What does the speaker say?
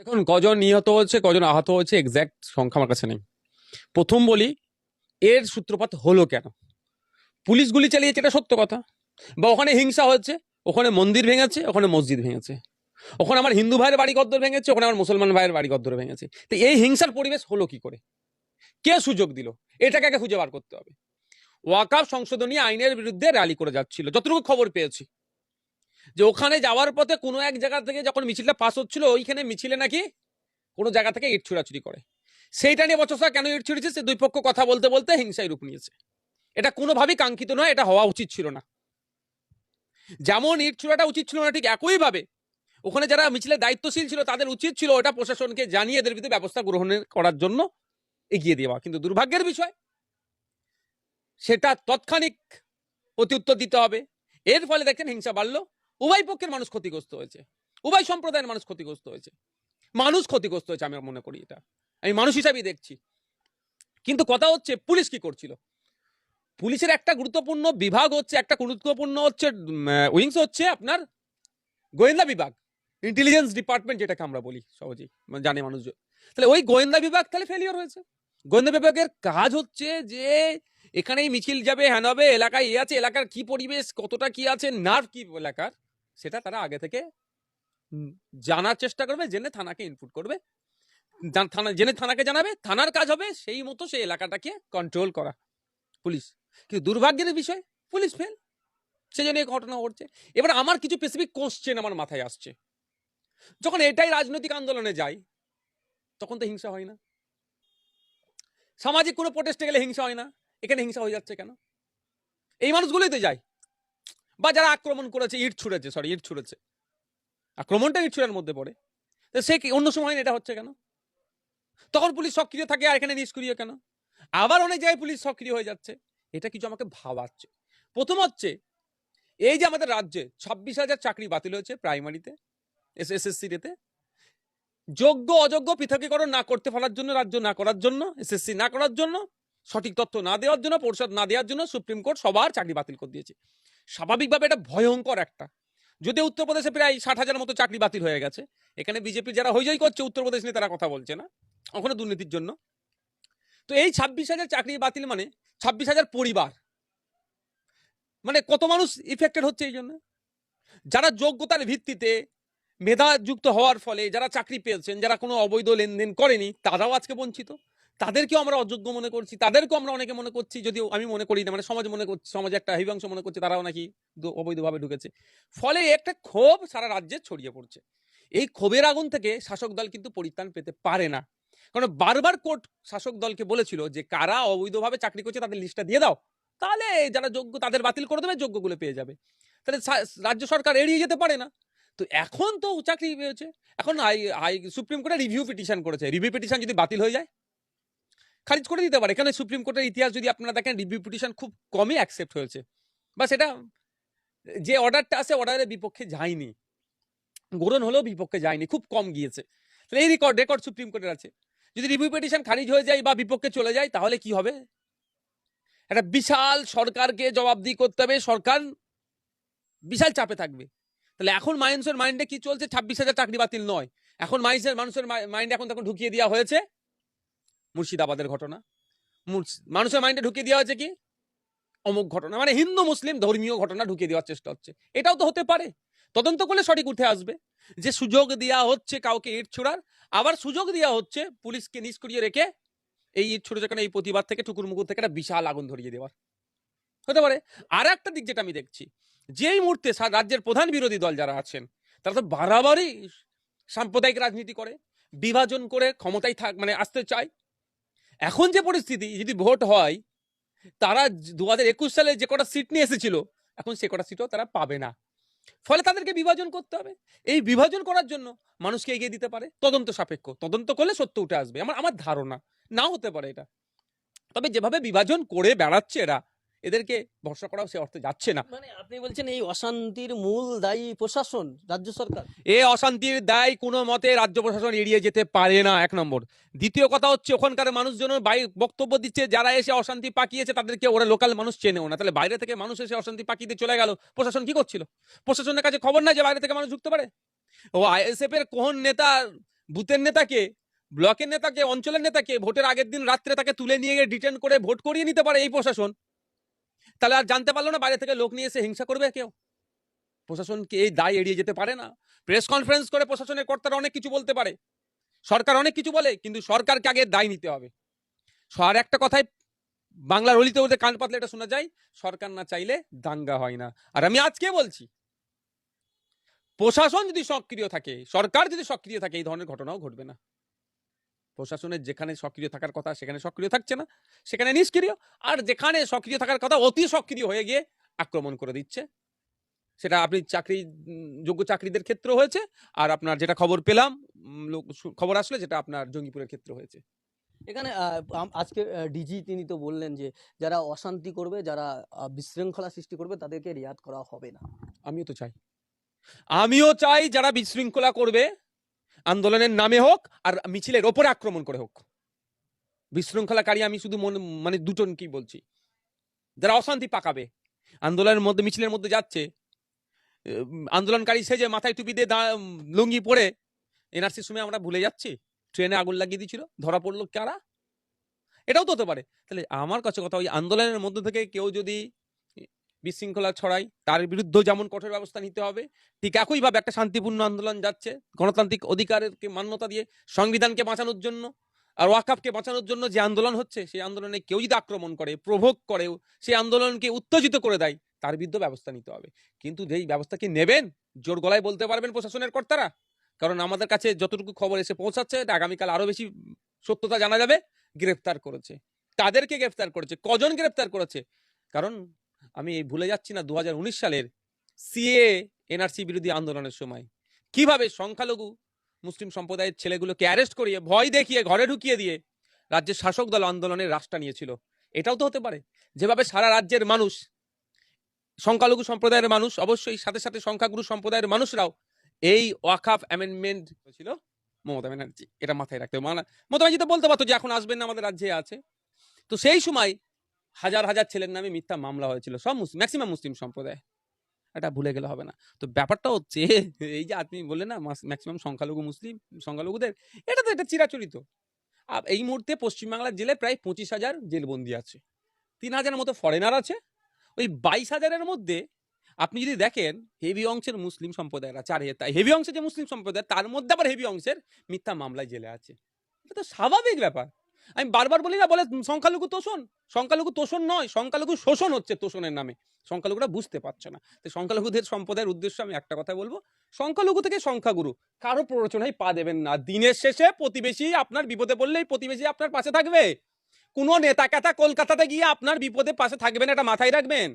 দেখুন, কজন নিহত হচ্ছে কজন আহত হচ্ছে এক্স্যাক্ট সংখ্যা আমার কাছে নেই। প্রথম বলি, এর সূত্রপাত হলো কেন? পুলিশ গুলি চালিয়েছে, এটা সত্য কথা। বা ওখানে হিংসা হচ্ছে ওখানে মন্দির ভেঙেছে, ওখানে মসজিদ ভেঙেছে। ওখানে আমার হিন্দু ভাইয়ের বাড়ি গদ্দর ভেঙেছে, ওখানে আমার মুসলমান ভাইয়ের বাড়ি গদ্দর ভেঙেছে। তো এই হিংসার পরিবেশ হলো কি করে? কে সুযোগ দিল? এটাকে আগে খুঁজে বার করতে হবে। ওয়াকাফ সংশোধনী আইনের বিরুদ্ধে র্যালি করে যাচ্ছিল। যতটুকু খবর পেয়েছি। যে ওখানে যাওয়ার পথে কোনো এক জায়গা থেকে যখন মিছিলটা পাস হচ্ছিল, ওইখানে মিছিলে নাকি কোনো জায়গা থেকে ইট ছুড়াছুড়ি করে। সেইটা নিয়ে বছর কেন ইট ছুড়েছে, সে দুই পক্ষ কথা বলতে বলতে হিংসায় রূপ নিয়েছে। এটা কোনোভাবেই কাঙ্ক্ষিত নয়, এটা হওয়া উচিত ছিল না। যেমন ইট ছুড়াটা উচিত ছিল না, ঠিক একইভাবে ওখানে যারা মিছিলে দায়িত্বশীল ছিল, তাদের উচিত ছিল ওটা প্রশাসনকে জানিয়ে এদের বিরুদ্ধে ব্যবস্থা গ্রহণের করার জন্য এগিয়ে দেওয়া। কিন্তু দুর্ভাগ্যের বিষয়, সেটা তৎক্ষণিক প্রত্যুত্তর দিতে হবে। এর ফলে দেখেন হিংসা বাড়লো। উভয় পক্ষের মানুষ ক্ষতিগ্রস্ত হয়েছে। উভয় সম্প্রদায়ের মানুষ ক্ষতিগ্রস্ত হয়েছে। মানুষ ক্ষতিগ্রস্ত হয়েছে, আমি মনে করি এটা। আমি মানুষ হিসাবেই দেখছি। কিন্তু কথা হচ্ছে, পুলিশ কি করছিল? পুলিশের একটা গুরুত্বপূর্ণ বিভাগ হচ্ছে, একটা গুরুত্বপূর্ণ হচ্ছে উইংস হচ্ছে আপনার গোয়েন্দা বিভাগ। ইন্টেলিজেন্স ডিপার্টমেন্ট যেটাকে আমরা বলি সহজেই জানে মানুষ তাহলে ওই গোয়েন্দা বিভাগ তাহলে ফেলিওর হয়েছে। গোয়েন্দা বিভাগের কাজ হচ্ছে যে, এখানেই মিছিল যাবে, হ্যান হবে, এলাকায় এ আছে, এলাকার কি পরিবেশ, কতটা কি আছে নার্ভ কি এলাকার? সেটা তারা আগে থেকে জানার চেষ্টা করবে জেনে থানাকে ইনপুট করবে। থানা জেনে থানাকে জানাবে থানার কাজ হবে সেই মতো সেই এলাকাটাকে কন্ট্রোল করা। পুলিশ। কিন্তু দুর্ভাগ্যের বিষয়? পুলিশ ফেল সেজন্য এই ঘটনা ঘটছে। এবার আমার কিছু স্পেসিফিক কোশ্চেন আমার মাথায় আসছে। যখন এটাই রাজনৈতিক আন্দোলনে যাই তখন তো হিংসা হয় না। সামাজিক কোনো প্রোটেস্টে গেলে হিংসা হয় না। এখানে হিংসা হয়ে যাচ্ছে কেন? এই মানুষগুলোই তো যায়। বা যারা আক্রমণ করেছে, ইট ছুঁড়েছে সরি ইট ছুঁড়েছে। আক্রমণটা ইট ছুঁড়ার মধ্যে পড়ে। তো সে কি, অন্য সময় এটা হচ্ছে কেন? তখন পুলিশ সক্রিয় থাকে আর এখানে নিষ্ক্রিয় কেন? আবার অনেক জায়গায় পুলিশ সক্রিয় হয়ে যাচ্ছে। এটা কিছু আমাকে ভাবাচ্ছে। প্রথম হচ্ছে, এই যে আমাদের রাজ্যে ছাব্বিশ হাজার চাকরি বাতিল হয়েছে প্রাইমারিতে এস এস এস সিতে যোগ্য, অযোগ্য পৃথকীকরণ না করতে পারার জন্য, রাজ্য না করার জন্য, এসএসসি না করার জন্য, সঠিক তথ্য না দেওয়ার জন্য, পরিষদ না দেওয়ার জন্য সুপ্রিম কোর্ট সবার চাকরি বাতিল করে দিয়েছে। স্বাভাবিকভাবে এটা ভয়ঙ্কর একটা। যদি উত্তরপ্রদেশে প্রায় ষাট হাজার মতো চাকরি বাতিল হয়ে গেছে, এখানে বিজেপি যারা হইজই করছে উত্তরপ্রদেশ নিয়ে তারা কথা বলছে না ওখানে দুর্নীতির জন্য। তো এই ছাব্বিশ হাজার চাকরি বাতিল মানে ছাব্বিশ হাজার পরিবার। মানে কত মানুষ ইফেক্টেড হচ্ছে এই জন্য? যারা যোগ্যতার ভিত্তিতে মেধাযুক্ত হওয়ার ফলে, যারা চাকরি পেয়েছেন, যারা কোনো অবৈধ লেনদেন করেনি, তারাও আজকে বঞ্চিত। তাদেরকেও আমরা অযোগ্য মনে করছি, তাদেরকেও আমরা অনেকে মনে করছি, যদিও আমি মনে করি না মানে সমাজ মনে করছি, সমাজে একটা হিবাংশ মনে করছে, তারাও নাকি অবৈধভাবে ঢুকেছে। ফলে একটা ক্ষোভ সারা রাজ্যে ছড়িয়ে পড়ছে। এই ক্ষোভের আগুন থেকে শাসক দল কিন্তু পরিত্রাণ পেতে পারে না। কারণ বারবার কোর্ট শাসক দলকে বলেছিল যে, কারা অবৈধভাবে চাকরি করছে তাদের লিস্টটা দিয়ে দাও। তাহলে যারা যোগ্য, তাদের বাতিল করে দেবে, যোগ্যগুলো পেয়ে যাবে। তাহলে রাজ্য সরকার এড়িয়ে যেতে পারে না। তো এখন তো চাকরি পেয়েছে। এখন হাই হাই, সুপ্রিম কোর্টে রিভিউ পিটিশন করেছে। রিভিউ পিটিশন যদি বাতিল হয়ে যায় খারিজ করে দিতে পারে। এখানে সুপ্রিম কোর্টের ইতিহাস যদি আপনারা দেখেন রিভিউ পিটিশন খুব কমই অ্যাকসেপ্ট হয়েছে। বা সেটা যে অর্ডারটা আছে অর্ডারের বিপক্ষে যায়নি। গ্রহণ হলেও বিপক্ষে যায়নি, খুব কম গিয়েছে। তাহলে এই রেকর্ড রেকর্ড সুপ্রিম কোর্টের আছে। যদি রিভিউ পিটিশন খারিজ হয়ে যায় বা বিপক্ষে চলে যায়, তাহলে কি হবে? একটা বিশাল সরকারকে জবাবদিহি করতে হবে। সরকার বিশাল চাপে থাকবে। তাহলে এখন মানুষের মাইন্ডে কি চলছে? ছাব্বিশ হাজার চাকরি বাতিল নয়। এখন মানুষের মানুষের মাইন্ডে এখন তখন ঢুকিয়ে দেওয়া হয়েছে। মুর্শিদাবাদের ঘটনা। মানুষের মাইন্ডে ঢুকিয়ে দেওয়া হয়েছে কি? অমুক ঘটনা। মানে হিন্দু, মুসলিম ধর্মীয় ঘটনা ঢুকিয়ে দেওয়ার চেষ্টা হচ্ছে। এটাও তো হতে পারে। তদন্ত করলে সঠিক উঠে আসবে। যে সুযোগ দেওয়া হচ্ছে কাউকে ইট ছোড়ার, আবার সুযোগ দেওয়া হচ্ছে পুলিশকে নিষ্ক্রিয় রেখে এই ইট ছুড়ে যেখানে এই প্রতিবাদ থেকে টুকুর মুকুর থেকে একটা বিশাল আগুন ধরিয়ে দেওয়ার। হতে পারে। আর একটা দিক যেটা আমি দেখছি, যেই মুহূর্তে রাজ্যের প্রধান বিরোধী দল যারা আছেন, তারা তো বাড়াবাড়ি সাম্প্রদায়িক রাজনীতি করে, বিভাজন করে ক্ষমতায় থাক মানে আসতে চায়। এখন যে পরিস্থিতি, যদি ভোট হয়, তারা দু একুশ সালে যে কটা সিট নিয়ে এসেছিল, এখন সে কটা সিটও তারা পাবে না। ফলে তাদেরকে বিভাজন করতে হবে। এই বিভাজন করার জন্য মানুষকে এগিয়ে দিতে পারে। তদন্ত সাপেক্ষ। তদন্ত করলে সত্য উঠে আসবে। আমার আমার ধারণা। নাও হতে পারে এটা। তবে যেভাবে বিভাজন করে বেড়াচ্ছে এরা এদেরকে ভরসা করাও সে অর্থে যাচ্ছে না। মানে আপনি বলছেন এই অশান্তির মূল দায়ী প্রশাসন রাজ্য সরকার? এ অশান্তির দায় কোনো মতে রাজ্য প্রশাসন এড়িয়ে যেতে পারে না এক নম্বর। দ্বিতীয় কথা হচ্ছে ওখানকার মানুষজন বক্তব্য দিচ্ছে যারা এসে অশান্তি পাকিয়েছে তাদেরকে ওরা লোকাল মানুষ চেনেও না। তাহলে বাইরে থেকে মানুষ এসে অশান্তি পাকিয়ে দিয়ে চলে গেল প্রশাসন কি করছিল? প্রশাসনের কাছে খবর নাই যে বাইরে থেকে মানুষ ঢুকতে পারে? ও আইএসএফ এর কোন নেতা বুথের নেতাকে ব্লকের নেতাকে অঞ্চলের নেতাকে ভোটের আগের দিন রাত্রে তাকে তুলে নিয়ে গিয়ে ডিটেন করে ভোট করিয়ে নিতে পারে এই প্রশাসন? তাহলে আর জানতে পারল না, বাইরে থেকে লোক নিয়ে এসে হিংসা করবে কেউ? প্রশাসনকে এই দায় এড়িয়ে যেতে পারে না? প্রেস কনফারেন্স করে প্রশাসনের কর্তারা অনেক কিছু বলতে পারে। সরকার অনেক কিছু বলে, কিন্তু সরকারকে আগে দায় নিতে হবে। আর একটা কথাই, বাংলার অলিতে ওদের কান পাতলে এটা শোনা যায়, সরকার না চাইলে দাঙ্গা হয় না। আর আমি আজকে বলছি, প্রশাসন যদি সক্রিয় থাকে, সরকার যদি সক্রিয় থাকে, এই ধরনের ঘটনাও ঘটবে না। প্রশাসনের যেখানে সক্রিয় থাকার কথা সেখানে সক্রিয় থাকছে না সেখানে নিষ্ক্রিয়। আর যেখানে সক্রিয় থাকার কথা অতি সক্রিয় হয়ে গিয়ে আক্রমণ করে দিচ্ছে। সেটা আপনি চাকরি যোগ্য চাকরিদের ক্ষেত্রে হয়েছে আর আপনার যেটা খবর পেলাম লোক- খবর আসলে যেটা আপনার জঙ্গিপুরের ক্ষেত্রে হয়েছে। এখানে আজকে ডিজি তিনি তো বললেন যে যারা অশান্তি করবে যারা বিশৃঙ্খলা সৃষ্টি করবে তাদেরকে রিয়াদ করা হবে না। আমিও তো চাই। আমিও চাই যারা বিশৃঙ্খলা করবে আন্দোলনের নামে হোক আর মিছিলের ওপরে আক্রমণ করে হোক। বিশৃঙ্খলাকারী আমি শুধু মনে মানে দুজন কি বলছি। যারা অশান্তি পাকাবে, আন্দোলনের মধ্যে, মিছিলের মধ্যে যাচ্ছে আন্দোলনকারী সেজে মাথায় টুপি দিয়ে লুঙ্গি পরে এনআরসির সময় আমরা ভুলে যাচ্ছি। ট্রেনে আগুন লাগিয়ে দিয়েছিল, ধরা পড়ল কারা? এটাও তো হতে পারে। তাহলে আমার কাছে কথা, ওই আন্দোলনের মধ্যে থেকে কেউ যদি বিশৃঙ্খলা ছড়ায় তার বিরুদ্ধে যেমন কঠোর ব্যবস্থা নিতে হবে, ঠিক একইভাবে একটা শান্তিপূর্ণ আন্দোলন যাচ্ছে, গণতান্ত্রিক অধিকারকে মান্যতা দিয়ে সংবিধানকে বাঁচানোর জন্য আর ওয়াকাফকে বাঁচানোর জন্য যে আন্দোলন হচ্ছে, সেই আন্দোলনে কেউ যদি আক্রমণ করে, প্রভোগ করে সেই আন্দোলনকে উত্তেজিত করে দেয়, তার বিরুদ্ধে ব্যবস্থা নিতে হবে। কিন্তু যেই ব্যবস্থা কি নেবেন, জোর গলায় বলতে পারবেন প্রশাসনের কর্তারা? কারণ আমাদের কাছে যতটুকু খবর এসে পৌঁছাচ্ছে, এটা আগামীকাল আরও বেশি সত্যতা জানা যাবে, গ্রেফতার করেছে। তাদেরকে গ্রেফতার করেছে? কজন গ্রেফতার করেছে? কারণ আমি ভুলে যাচ্ছি না দু হাজার উনিশ সালের সিএ এনআরসি বিরোধী আন্দোলনের সময়। কীভাবে সংখ্যালঘু মুসলিম সম্প্রদায়ের ছেলেগুলোকে অ্যারেস্ট করিয়ে, ভয় দেখিয়ে, ঘরে ঢুকিয়ে দিয়ে রাজ্যের শাসক দল আন্দোলনের রাস্তা নিয়েছিল? এটাও তো হতে পারে। যেভাবে সারা রাজ্যের মানুষ, সংখ্যালঘু সম্প্রদায়ের মানুষ, অবশ্যই সাথে সাথে সংখ্যাগুরু সম্প্রদায়ের মানুষরাও এই ওয়াকাফ অ্যামেন্ডমেন্ট ছিল মমতা ব্যানার্জি, এটা মাথায় রাখতে হবে। মানে মমতা ব্যানার্জি তো বলতে পারতো যে এখন আসবেন না, আমাদের রাজ্যে আছে। তো সেই সময় হাজার হাজার ছেলের নামে মিথ্যা মামলা হয়েছিল। সব ম্যাক্সিমাম মুসলিম সম্প্রদায়। এটা ভুলে গেলে হবে না। তো ব্যাপারটা হচ্ছে, এই যে আপনি বললেন না ম্যাক্সিমাম সংখ্যালঘু মুসলিম, সংখ্যালঘুদের, এটা তো এটা চিরাচরিত। আর এই মুহূর্তে পশ্চিমবাংলার জেলে প্রায় পঁচিশ হাজার জেলবন্দি আছে। তিন হাজারের মতো ফরেনার আছে। ওই বাইশ হাজারের মধ্যে আপনি যদি দেখেন হেভি অংশের মুসলিম সম্প্রদায়ের আছে। আর হেভি অংশের যে মুসলিম সম্প্রদায়, তার মধ্যে আবার হেভি অংশের মিথ্যা মামলায় জেলে আছে। এটা তো স্বাভাবিক ব্যাপার। আমি বারবার বলি না, বলে সংখ্যালঘু তোষণ সংখ্যালঘু তোষণ নয়, সংখ্যালঘু শোষণ হচ্ছে তোষণের নামে। সংখ্যালঘুরা বুঝতে পারছে না। তো সংখ্যালঘুদের সম্প্রদায়ের উদ্দেশ্যে আমি একটা কথা বলব। সংখ্যালঘু থেকে সংখ্যাগুরু, কারও প্ররোচনায় পা দেবেন না। দিনের শেষে প্রতিবেশী আপনার বিপদে পড়লেই প্রতিবেশী আপনার পাশে থাকবে। কোনো নেতা কথা কলকাতাতে গিয়ে আপনার বিপদে পাশে থাকবেন এটা মাথায় রাখবেন।